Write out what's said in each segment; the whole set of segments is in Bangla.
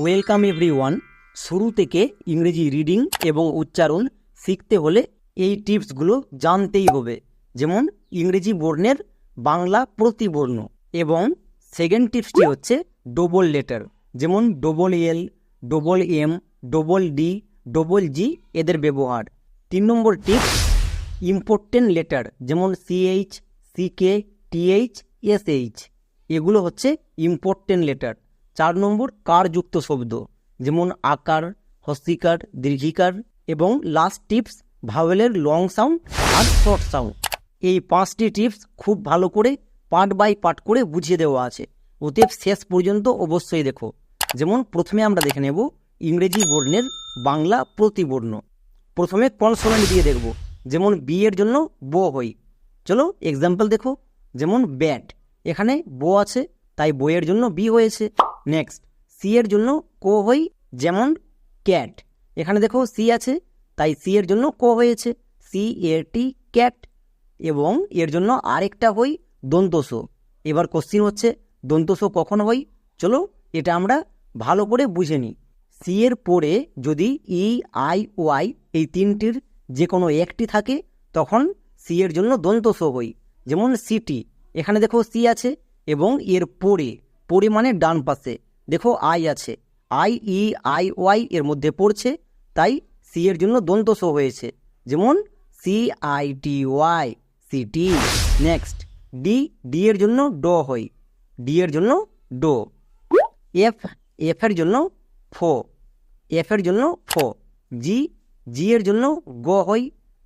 ওয়েলকাম এভরি ওয়ান শুরু থেকে ইংরেজি রিডিং এবং উচ্চারণ শিখতে হলে এই টিপসগুলো জানতেই হবে। যেমন, ইংরেজি বর্ণের বাংলা প্রতিবর্ণ এবং সেকেন্ড টিপসটি হচ্ছে ডবল লেটার যেমন double L double M double D double G এদের ব্যবহার। তিন নম্বর টিপস ইম্পর্টেন্ট লেটার যেমন সিএইচ সিকে টিএইচ এসএইচ এগুলো হচ্ছে ইম্পর্টেন্ট লেটার চার নম্বর কারযুক্ত শব্দ, যেমন আকার, হস্তিকার, দীর্ঘিকার এবং লাস্ট টিপস ভাওয়েলের লং সাউন্ড আর শর্ট সাউন্ড এই পাঁচটি টিপস খুব ভালো করে পার্ট বাই পার্ট করে বুঝিয়ে দেওয়া আছে। অতএব শেষ পর্যন্ত অবশ্যই দেখো। যেমন প্রথমে আমরা দেখে নেব ইংরেজি বর্ণের বাংলা প্রতিবর্ণ। প্রথমে কনসোনেন্ট দিয়ে দেখব, যেমন বি এর জন্য ব হই। চলো এক্সাম্পল দেখো, যেমন ব্যাট এখানে বো আছে, তাই বইয়ের জন্য বি হয়েছে। নেক্সট সি এর জন্য কো হই যেমন ক্যাট এখানে দেখো সি আছে, তাই সি এর জন্য কো হয়েছে। সি এ টি ক্যাট এবং এর জন্য আরেকটা হই দন্তস। এবার কোশ্চিন হচ্ছে, দন্তস কখন হই? চলো এটা আমরা ভালো করে বুঝে নিই। সি এর পরে যদি ই আই ওয়াই এই তিনটির যে কোনো একটি থাকে, তখন সি এর জন্য দন্তস হই, যেমন সিটি এখানে দেখো সি আছে এবং এর পরে পরে মানে ডান পাশে। দেখো আই আছে। আই ই আই ওয়াই এর মধ্যে পড়ছে, তাই সি এর জন্য দন্তস হয়েছে। যেমন C I T Y city next D D এর জন্য ড হই ডি এর জন্য ডো। এফ এফ এর জন্য ফো। এফ এর জন্য ফো। জি জি এর জন্য গ হই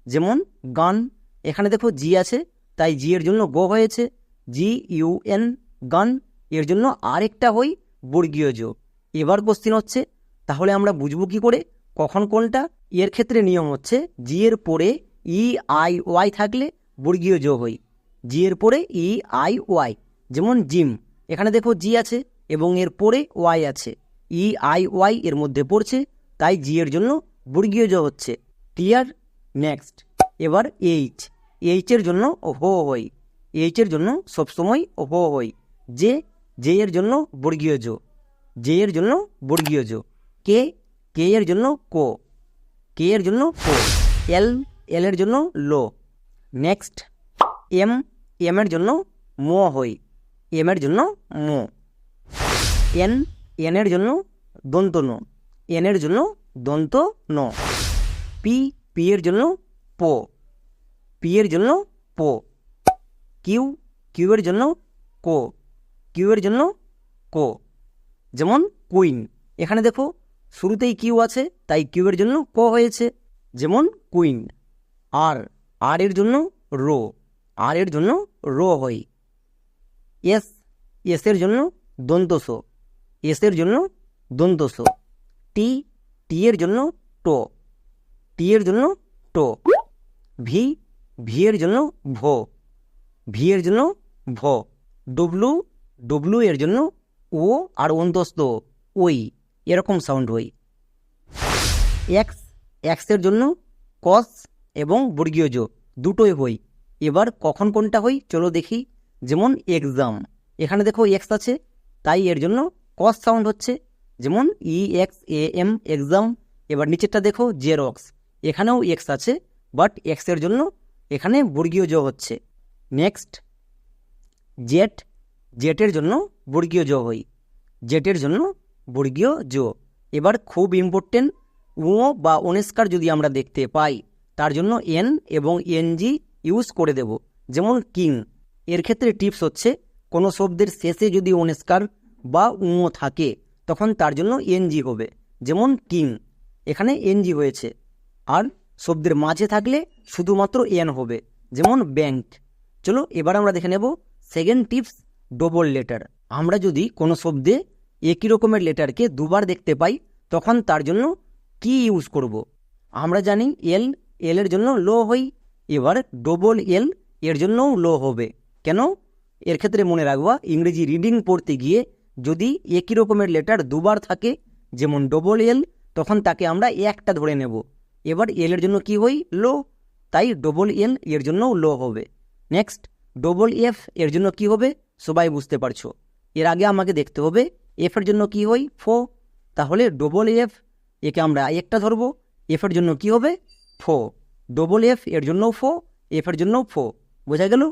যেমন, গান। এখানে দেখো জি আছে, তাই জি এর জন্য গ হয়েছে। জি ইউ এন গান। এর জন্য আরেকটা হই বর্গীয় জো এবার কোশ্চিন হচ্ছে, তাহলে আমরা বুঝব কি করে? কখন কোনটা? এর ক্ষেত্রে নিয়ম হচ্ছে জি এর পরে ই আই ওয়াই থাকলে বর্গীয় জো হই। জি এর পরে ই আই ওয়াই যেমন জিম এখানে দেখো জি আছে এবং এর পরে ওয়াই আছে। ই আই ওয়াই এর মধ্যে পড়ছে, তাই জি এর জন্য বর্গীয় জ হচ্ছে। ক্লিয়ার নেক্সট এবার এইচ এইচের জন্য হো হই। এইচের জন্য সবসময় হো হই। যে জে এর জন্য বর্গীয় জো। জে এর জন্য বর্গীয় জো। কে কে এর জন্য কো। কে এর জন্য কো। এল এল এর জন্য লো। নেক্সট, এম এম এর জন্য মো হই। এম এর জন্য মো। এন এন এর জন্য দন্ত ন। এন এর জন্য দন্ত ন। পি পি এর জন্য পো। পি এর জন্য পো। কিউ কিউ এর জন্য কো। কিউ এর জন্য কো যেমন কুইন এখানে দেখো শুরুতেই কিউ আছে তাই কিউ এর জন্য কো হয়েছে যেমন কুইন আর আর এর জন্য রো আর এর জন্য রো হই এস এস এর জন্য দন্তস এস এর জন্য দন্তস টি টি এর জন্য টো টি এর জন্য টো ভি ভি এর জন্য ভো ভি এর জন্য ভো ডব্লু ডব্লু এর জন্য ও আর অন্তস্ত ওই, এরকম সাউন্ড হই এক্স এক্সের জন্য কস এবং বর্গীয় জো দুটোই হই। এবার কখন কোনটা হই, চলো দেখি। যেমন এক্সাম এখানে দেখো এক্স আছে, তাই এর জন্য কস সাউন্ড হচ্ছে। যেমন E X A M exam এবার নিচেরটা দেখো জেরক্স এখানেও এক্স আছে বাট এক্সের জন্য এখানে বর্গীয় জো হচ্ছে। নেক্সট জেট জেটের জন্য বর্গীয় জো হই জেটের জন্য বর্গীয় জো। এবার খুব ইম্পর্টেন্ট ও বা অনেস্কার যদি আমরা দেখতে পাই, তার জন্য এন এবং এনজি ইউজ করে দেব, যেমন কিং এর ক্ষেত্রে টিপস হচ্ছে, কোনো শব্দের শেষে যদি অনেস্কার বা উঁ থাকে, তখন তার জন্য এনজি হবে, যেমন কিং এখানে এনজি হয়েছে। আর শব্দের মাঝে থাকলে শুধুমাত্র এন হবে, যেমন ব্যাংক চলো এবার আমরা দেখে নেব সেকেন্ড টিপস ডবল লেটার আমরা যদি কোনো শব্দে একই রকমের লেটারকে দুবার দেখতে পাই, তখন তার জন্য কি ইউজ করব। আমরা জানি এল এল এর জন্য লো হই, এবার ডবল এল এর জন্যও লো হবে। কেন? এর ক্ষেত্রে মনে রাখবা, ইংরেজি রিডিং পড়তে গিয়ে যদি একই রকমের লেটার দুবার থাকে, যেমন ডবল এল তখন তাকে আমরা একটা ধরে নেব। এবার এল এর জন্য কি হই? লো তাই ডবল এল এর জন্যও লো হবে। নেক্সট ডবল এফ এর জন্য কি হবে? সবাই বুঝতে পারছ। এর আগে আমাকে দেখতে হবে এফ এর জন্য কি হই ফো। তাহলে ডবল এফ একে আমরা একটা ধরবো এফের জন্য কি হবে? ফো। ডবল এফ এর জন্য ফো এফের জন্য ফো। বোঝা গেল?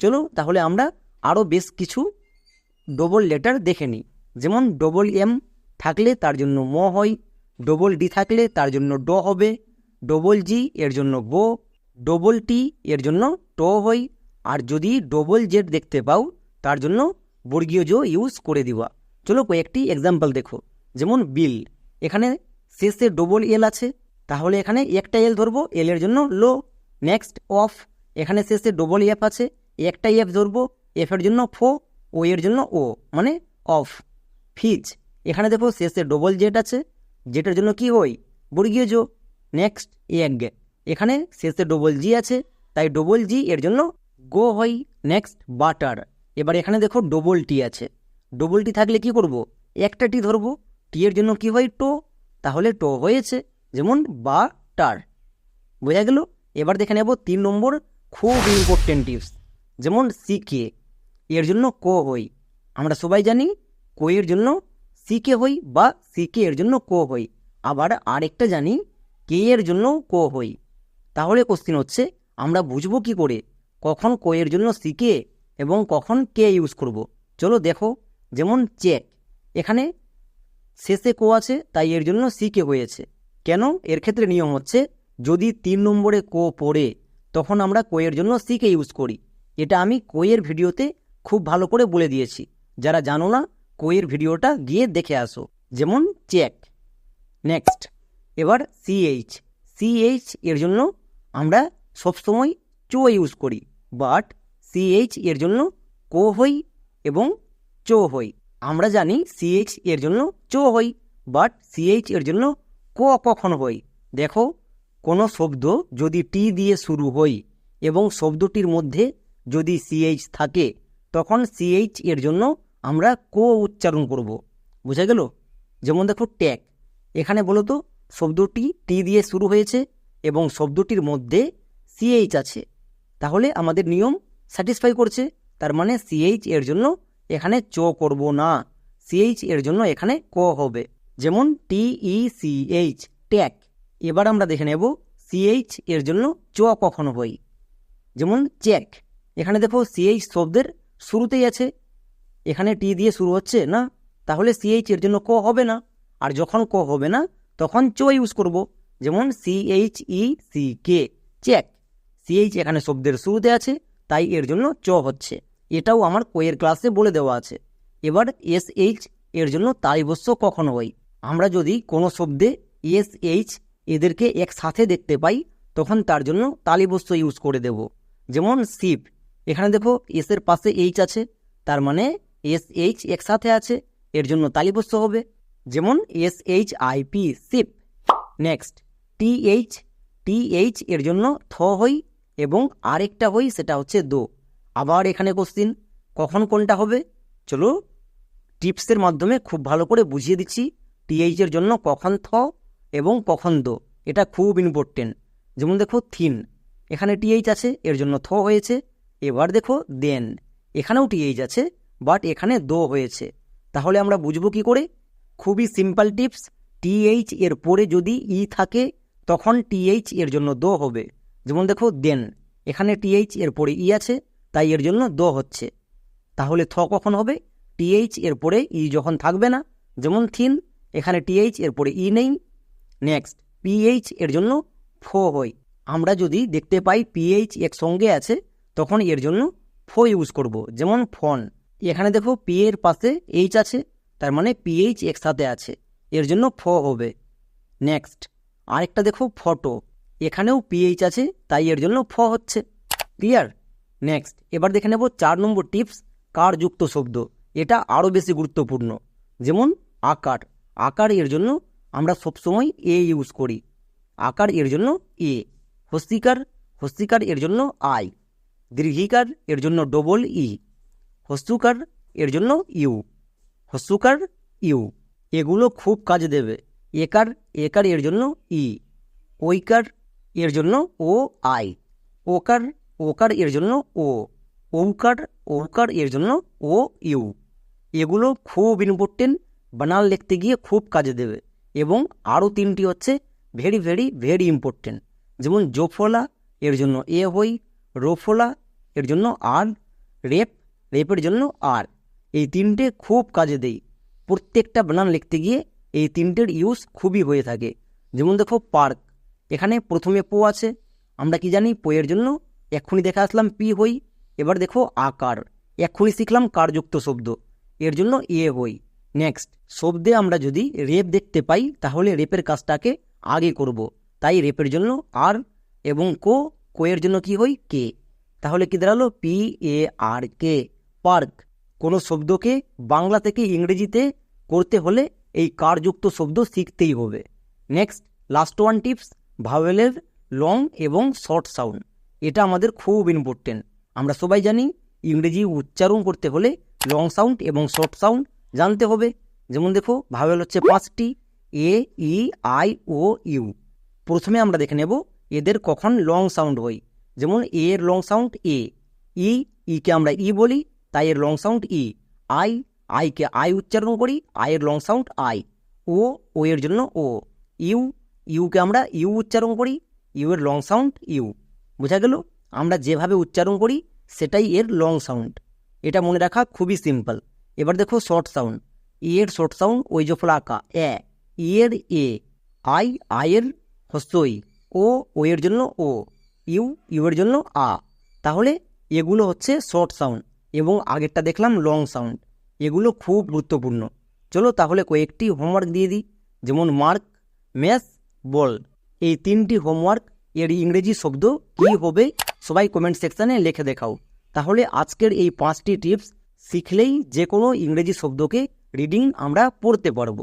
চলো তাহলে আমরা আরও বেশ কিছু ডবল লেটার দেখে নিই। যেমন ডবল এম থাকলে তার জন্য ম হয় ডবল ডি থাকলে তার জন্য ড হবে ডবল জি এর জন্য বো ডবল টি এর জন্য ট হয়। আর যদি ডবল জেড দেখতে পাও তার জন্য বর্গীয় জো ইউজ করে দেওয়া চলো কয়েকটি এক্সাম্পল দেখো। যেমন বিল। এখানে শেষে ডবল এল আছে। তাহলে এখানে একটা এল ধরবো এল এর জন্য লো নেক্সট অফ এখানে শেষে ডবল এফ আছে। একটা এফ ধরবো এফ এর জন্য ফো ও এর জন্য ও মানে অফ ফিজ এখানে দেখো শেষে ডবল জেড আছে। যেটার জন্য কি হয় বর্গীয় জো। নেক্সট এগ এখানে শেষে ডবল জি আছে। তাই ডবল জি এর জন্য গো হই নেক্সট বাটার এবার এখানে দেখো ডবল টি আছে। ডবল টি থাকলে কি করব? একটা টি ধরবো। টি এর জন্য কি হয়? টো তাহলে টো হয়েছে যেমন বা টার। বোঝা গেল? এবার দেখে নেব তিন নম্বর খুব ইম্পর্টেন্ট টিপস যেমন সিকে এর জন্য কো হই। আমরা সবাই জানি কো এর জন্য সিকে হই বা সিকে এর জন্য কো হই। আবার আরেকটা জানি কে এর জন্য কো হই। তাহলে কোশ্চিন হচ্ছে, আমরা বুঝব কি করে? কখন কো এর জন্য সিকে এবং কখন কে ইউজ করব? চলো দেখো, যেমন চেক এখানে শেষে কো আছে, তাই এর জন্য সি কে হয়েছে। কেন? এর ক্ষেত্রে নিয়ম হচ্ছে, যদি তিন নম্বরে কো পড়ে, তখন আমরা কোয়ের জন্য সিকে ইউজ করি। এটা আমি কোয়ের ভিডিওতে খুব ভালো করে বলে দিয়েছি। যারা জানো না কোয়ের ভিডিওটা গিয়ে দেখে আসো। যেমন চেক নেক্সট এবার সিএইচ সিএইচ এর জন্য আমরা সবসময় চো ইউজ করি বাট সিএইচ এর জন্য কো হই এবং চো হই। আমরা জানি সিএইচ এর জন্য চো হই বাট সিএইচ এর জন্য ক কখন হই? দেখো, কোনো শব্দ যদি টি দিয়ে শুরু হই এবং শব্দটির মধ্যে যদি সিএইচ থাকে, তখন সিএইচ এর জন্য আমরা কো উচ্চারণ করব। বোঝা গেল? যেমন দেখো ট্যাক এখানে বলো তো, শব্দটি টি দিয়ে শুরু হয়েছে এবং শব্দটির মধ্যে সিএইচ আছে। তাহলে আমাদের নিয়ম স্যাটিসফাই করছে, তার মানে সিএইচ এর জন্য এখানে চো করব না। সিএইচ এর জন্য এখানে ক হবে। যেমন টি ই সি এইচ ট্যাক। এবার আমরা দেখে নেব সিএইচ এর জন্য চ কখন হই যেমন চেক এখানে দেখো সিএইচ শব্দের শুরুতেই আছে। এখানে টি দিয়ে শুরু হচ্ছে, না? তাহলে সিএইচ এর জন্য ক হবে না। আর যখন ক হবে না, তখন চ ইউজ করব। যেমন CH E C K check CH এখানে শব্দের শুরুতে আছে তাই এর জন্য চ হচ্ছে। এটাও আমার কোয়ের ক্লাসে বলে দেওয়া আছে। এবার এস এইচ এর জন্য তালিবস্য কখন হয়। আমরা যদি কোনো শব্দে এস এইচ এদেরকে একসাথে দেখতে পাই, তখন তার জন্য তালিবস্য ইউজ করে দেব। যেমন শিপ এখানে দেখো এস এর পাশে এইচ আছে। তার মানে এস এইচ একসাথে আছে, এর জন্য তালিবস্য হবে। যেমন S H I P ship next T H T H এর জন্য থ হই এবং আরেকটা হই সেটা হচ্ছে দো। আবার এখানে কোশ্চিন কখন কোনটা হবে? চলো টিপসের মাধ্যমে খুব ভালো করে বুঝিয়ে দিচ্ছি। টিএইচ এর জন্য কখন থ এবং কখন দো, এটা খুব ইম্পর্টেন্ট যেমন দেখো থিন এখানে টিএইচ আছে, এর জন্য থ হয়েছে। এবার দেখো দেন এখানেও টিএইচ আছে বাট এখানে দো হয়েছে। তাহলে আমরা বুঝব কি করে? খুবই সিম্পল টিপস টিএইচ এর পরে যদি ই থাকে, তখন টিএইচ এর জন্য দো হবে। যেমন দেখো দেন এখানে টিএইচ এর পরে ই আছে, তাই এর জন্য দ হচ্ছে। তাহলে থ কখন হবে? টিএইচ এর পরে ই যখন থাকবে না, যেমন থিন এখানে টিএইচ এর পরে ই নেই। নেক্সট পিএইচ এর জন্য ফো হয়। আমরা যদি দেখতে পাই পিএইচ একসঙ্গে আছে, তখন এর জন্য ফো ইউজ করব, যেমন ফন এখানে দেখো পি এর পাশে এইচ আছে, তার মানে পিএইচ একসাথে আছে, এর জন্য ফ হবে। নেক্সট আরেকটা দেখো ফটো এখানেও পিএইচ আছে, তাই এর জন্য ফ হচ্ছে। ক্লিয়ার নেক্সট এবার দেখে নেব চার নম্বর টিপস কারযুক্ত শব্দ। এটা আরও বেশি গুরুত্বপূর্ণ। যেমন, আকার। আকার এর জন্য আমরা সবসময় এ ইউজ করি। আকার এর জন্য এ হস্তিকার। হস্তিকার এর জন্য আই দীর্ঘিকার এর জন্য ডবল ই হস্তুকার এর জন্য ইউ হস্তুকার ইউ এগুলো খুব কাজে দেবে। একার একার এর জন্য ই ওইকার এর জন্য ও আই। ওকার ওকার এর জন্য ও। ওকার ওকার এর জন্য ও ইউ। এগুলো খুব ইম্পর্টেন্ট বানান লিখতে গিয়ে খুব কাজে দেবে। এবং আরও তিনটি হচ্ছে ভেরি ভেরি ভেরি ইম্পর্টেন্ট যেমন জোফলা এর জন্য এ হই, রোফলা এর জন্য আর, রেপ, রেপের জন্য আর। এই তিনটে খুব কাজে দেয়। প্রত্যেকটা বানান লিখতে গিয়ে এই তিনটের ইউজ খুবই হয়ে থাকে। যেমন দেখো পার্ক এখানে প্রথমে পো আছে। আমরা কি জানি? পোয়ের জন্য এক্ষুনি দেখে আসলাম পি হই। এবার দেখো আকার। এক্ষুনি শিখলাম কারযুক্ত শব্দ। এর জন্য এ হই। নেক্সট শব্দে আমরা যদি রেপ দেখতে পাই, তাহলে রেপের কাজটাকে আগে করব। তাই রেপের জন্য আর এবং কো কোয়ের জন্য কি হই? কে। তাহলে কি দাঁড়াল? P A R K park, কোনো শব্দকে বাংলা থেকে ইংরেজিতে করতে হলে এই কারযুক্ত শব্দ শিখতেই হবে। নেক্সট লাস্ট ওয়ান টিপস ভাওয়েলের লং এবং শর্ট সাউন্ড এটা আমাদের খুব ইম্পর্টেন্ট আমরা সবাই জানি, ইংরেজি উচ্চারণ করতে হলে লং সাউন্ড এবং শর্ট সাউন্ড জানতে হবে। যেমন দেখো, ভাওয়েল হচ্ছে পাঁচটি, এ, ই, আই, ও, ইউ। প্রথমে আমরা দেখে নেব এদের কখন লং সাউন্ড হয়। যেমন, এ এর লং সাউন্ড এ। ই, ইকে আমরা ই বলি, তাই এর লং সাউন্ড ই। আই, আইকে আই উচ্চারণ করি আয়ের long sound I. O O এর জন্য ও। ইউ ইউকে আমরা ইউ উচ্চারণ করি, ইউ এর লং সাউন্ড ইউ। বোঝা গেল? আমরা যেভাবে উচ্চারণ করি, সেটাই এর লং সাউন্ড এটা মনে রাখা খুবই সিম্পল এবার দেখো শর্ট সাউন্ড ই এর শর্ট সাউন্ড ওই যে ফলাকা, এ। ই এর এ। আই আয়ের হস্যই ও ও এর জন্য ও। ইউ ইউ এর জন্য আ। তাহলে এগুলো হচ্ছে শর্ট সাউন্ড এবং আগেরটা দেখলাম লং সাউন্ড এগুলো খুব গুরুত্বপূর্ণ। চলো তাহলে কয়েকটি হোমওয়ার্ক দিয়ে দিই। যেমন মার্ক ম্যাথ বল। এই তিনটি হোমওয়ার্ক এর ইংরেজি শব্দ কী হবে সবাই কমেন্ট সেকশানে লিখে দেখাও। তাহলে আজকের এই পাঁচটি টিপস শিখলেই যে কোনো ইংরেজি শব্দকে রিডিং আমরা পড়তে পারব।